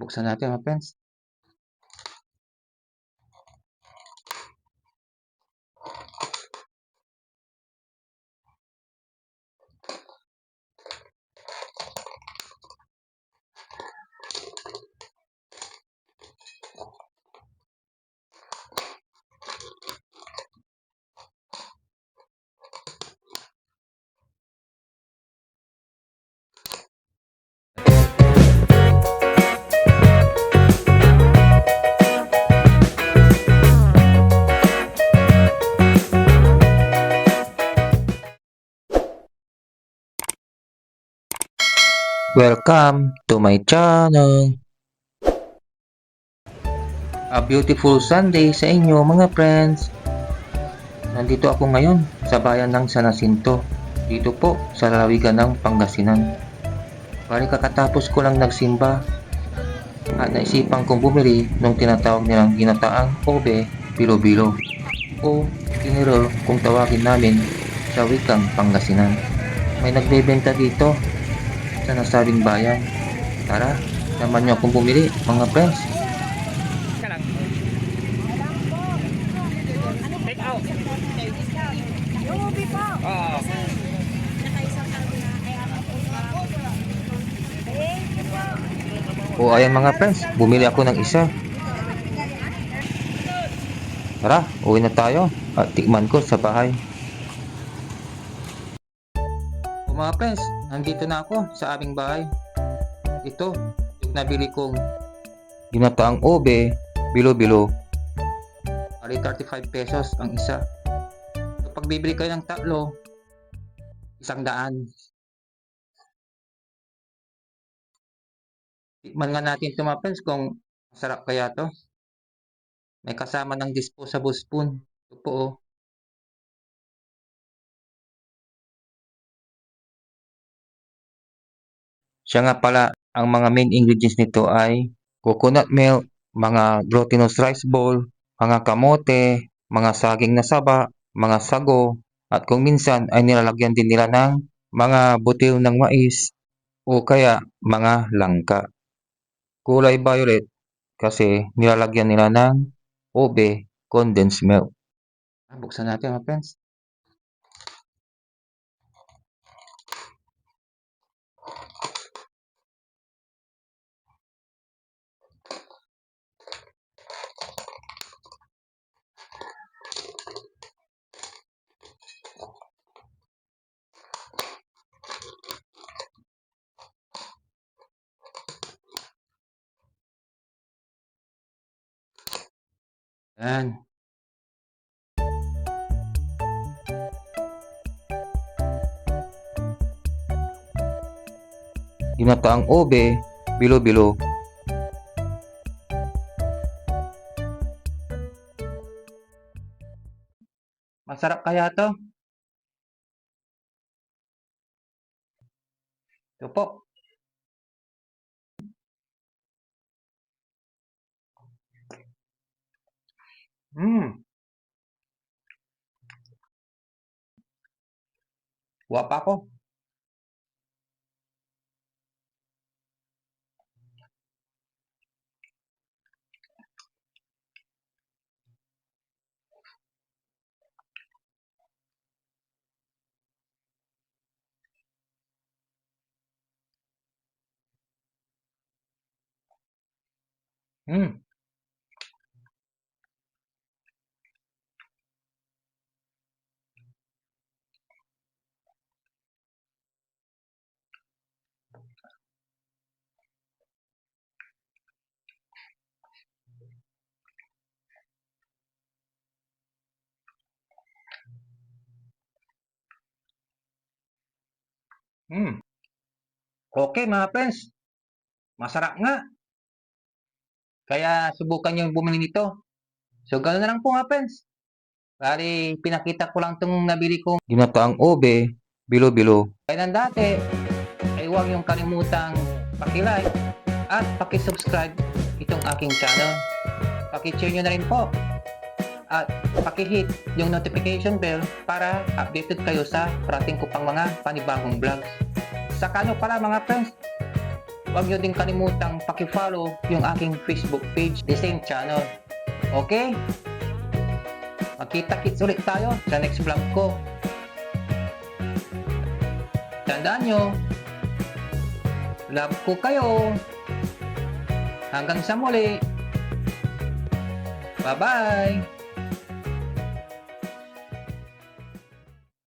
Buksan natin mga friends. Welcome to my channel. A beautiful Sunday sa inyo mga friends. Nandito ako ngayon sa bayan ng San Jacinto. Dito po sa lalawigan ng Pangasinan. Bali kakatapos ko lang nagsimba at naisipan kong bumili ng tinatawag nilang ginataang obe bilo-bilo o kiniro kung tawagin namin sa wikang Pangasinan. May nagbebenta dito sa nasabing bayan. Tara, naman niyo akong bumili, mga friends. Take out. Po. O ayan mga friends, bumili ako ng isa. Tara, uwi na tayo at tikman ko sa bahay. Mga friends, nandito na ako sa aming bahay. Ito, yung nabili kong ginataang obe, bilo-bilo. Bali 35 pesos ang isa. So, pag bibili kayo ng tatlo, isang daan. Tikman nga natin ito mga friends kung masarap kaya to. May kasama ng disposable spoon. Ito po oh. Siya nga pala, ang mga main ingredients nito ay coconut milk, mga glutinous rice ball, mga kamote, mga saging na saba, mga sago, at kung minsan ay nilalagyan din nila ng mga butil ng mais o kaya mga langka kulay violet kasi nilalagyan nila ng ube condensed milk. Buksan natin mga friends. Yan. Ginataang ube, bilo-bilo. Masarap kaya to? Ito po. Hmm. Guwapa ko. Hmm. Okay mga friends. Masarap nga. Kaya subukan nyo bumili nito. So ganoon na lang po mga friends. Bali, pinakita ko lang itong nabili kong ginataang ube, bilo-bilo. Kaya nang dati, ay huwag yung kalimutang pakilike at pakisubscribe itong aking channel. Pakishare nyo na rin po. At pakihit yung notification bell para updated kayo sa parating ko pang mga panibagong vlogs. Sa kano pala mga friends, huwag nyo din kalimutang pakifollow yung aking Facebook page, the same channel. Okay? Magkita-kits ulit tayo sa next vlog ko. Tandaan nyo, love ko kayo. Hanggang sa muli. Bye-bye!